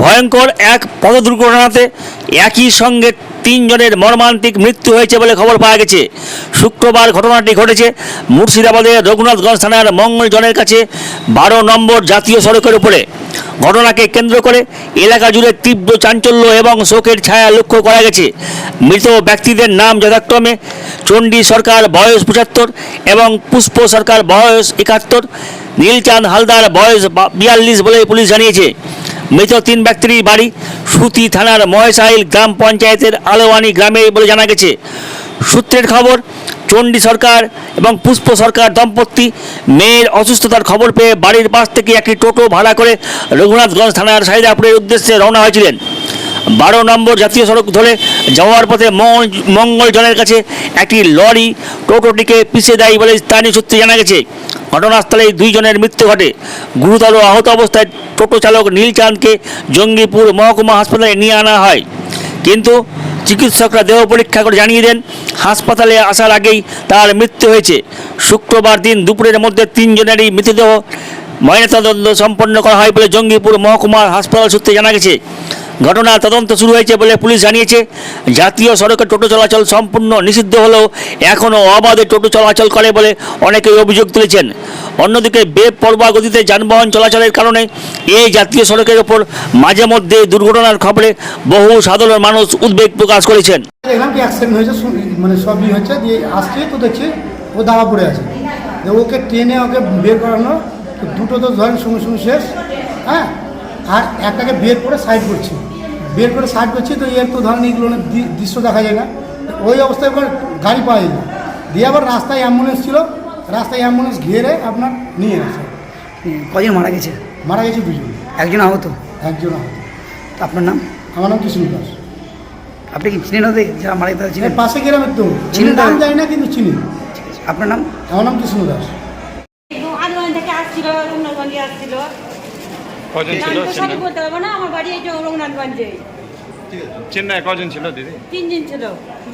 ভয়ঙ্কর এক পথ দুর্ঘটনাতে একই সঙ্গে তিনজনের মর্মান্তিক মৃত্যু হয়েছে বলে খবর পাওয়া গেছে। শুক্রবার ঘটনাটি ঘটেছে মুর্শিদাবাদের রঘুনাথগঞ্জ থানার মঙ্গলজনের কাছে বারো নম্বর জাতীয় সড়কের উপরে। ঘটনাকে কেন্দ্র করে এলাকা জুড়ে তীব্র চাঞ্চল্য এবং শোকের ছায়া লক্ষ্য করা গেছে। মৃত ব্যক্তিদের নাম যথাক্রমে চণ্ডী সরকার বয়স পঁচাত্তর এবং পুষ্প সরকার বয়স একাত্তর। নীলচাঁদ হালদার বয়স বিয়াল্লিশ বলে পুলিশ জানিয়েছে। মৃত তিন ব্যক্তির বাড়ি সুতি থানার মহেশাইল গ্রাম পঞ্চায়েতের আলোয়ানি গ্রামে বলে জানা গেছে। সূত্রের খবর, চণ্ডী সরকার এবং পুষ্প সরকার দম্পতি মেয়ের অসুস্থতার খবর পেয়ে বাড়ির পাশ থেকে একটি টোটো ভাড়া করে রঘুনাথগঞ্জ থানার সাইদাপুরের উদ্দেশ্যে রওনা হয়েছিলেন। বারো নম্বর জাতীয় সড়ক ধরে যাওয়ার পথে মঙ্গল- মঙ্গলজনের কাছে একটি লরি টোটোটিকে পিষে দেয় বলে স্থানীয় সূত্রে জানা গেছে। ঘটনাস্থলে দুইজনের মৃত্যু ঘটে। গুরুতর আহত অবস্থায় টোটো চালক নীলচাঁদকে জঙ্গিপুর মহকুমা হাসপাতালে নিয়ে আনা হয়। কিন্তু চিকিৎসকরা দেহ পরীক্ষা করে জানিয়ে দেন, হাসপাতালে আসার আগেই তার মৃত্যু হয়েছে। শুক্রবার দিন দুপুরের মধ্যে তিনজনেরই মৃতদেহ ময়নাতদন্ত সম্পন্ন করা হয় বলে জঙ্গিপুর মহকুমা হাসপাতাল সূত্রে জানা গেছে। ঘটনা তদন্ত শুরু হয়েছে বলে পুলিশ জানিয়েছে। জাতীয় সড়কে টোটো চলাচল সম্পূর্ণ নিষিদ্ধ হলেও এখনও অবাধে টোটো চলাচল করে বলে অনেকেই অভিযোগ তুলেছেন। অন্যদিকে বেপরোয়া গতিতে যানবাহন চলাচলের কারণে এই জাতীয় সড়কের ওপর মাঝে মধ্যে দুর্ঘটনার খবরে বহু সাধারণ মানুষ উদ্বেগ প্রকাশ করেছেন। মানে ওকে ট্রেনে ওকে বের করানো, দুটো তো ধরেন সঙ্গে সঙ্গে শেষ হ্যাঁ? আর একটাকে বের করে সাইড করছি। বের করে সাইড করছি তো এর তো ধরেন এইগুলো দৃশ্য দেখা যায় না। ওই অবস্থায় ওখানে গাড়ি পাওয়া যায় দিয়ে আবার রাস্তায় অ্যাম্বুলেন্স ছিল রাস্তায় অ্যাম্বুলেন্স ঘিরে আপনার নিয়ে আসে। কজন মারা গেছে? মারা গেছে দুজন। একজন আহত? একজন আহত। আপনার নাম? আমার নাম কৃষ্ণ দাস। আপনি কি চিনেন ওদের? যারা মারা গেছে চিনেন? পাশে গ্রামের তো। চিনি নাম। জানি না কিন্তু চিনি। আপনার নাম? আমার নাম কৃষ্ণ দাস। আসছিল আসছিল। কজন ছিল বলতে পারব না আমার বাড়ি এই যে রঘুনাথগঞ্জে চেন্নাই কজন ছিল দিদি? তিনজন ছিল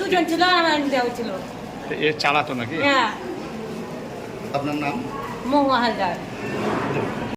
দুজন ছিল আর আমার দেওয়া ছিল। তো এ চালাতো নাকি? হ্যাঁ। আপনার নাম? মহুয়া হালদার।